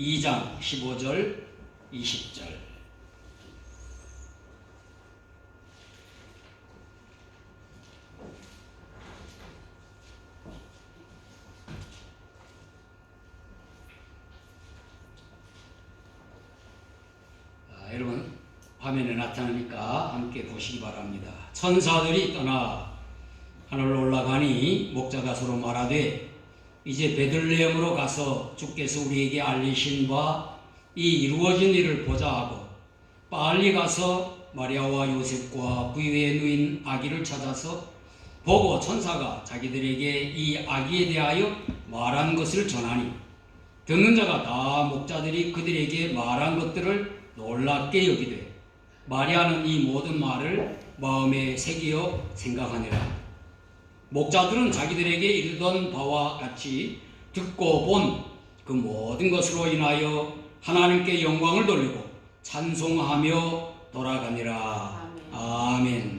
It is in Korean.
2장 15절 20절 아, 여러분 화면에 나타나니까 함께 보시기 바랍니다. 천사들이 떠나 하늘로 올라가니 목자가 서로 말하되 이제 베들레헴으로 가서 주께서 우리에게 알리신 바 이 이루어진 일을 보자 하고 빨리 가서 마리아와 요셉과 부유에 누인 아기를 찾아서 보고 천사가 자기들에게 이 아기에 대하여 말한 것을 전하니 듣는 자가 다 목자들이 그들에게 말한 것들을 놀랍게 여기되 마리아는 이 모든 말을 마음에 새기어 생각하니라 목자들은 자기들에게 이르던 바와 같이 듣고 본 그 모든 것으로 인하여 하나님께 영광을 돌리고 찬송하며 돌아가니라. 아멘. 아멘.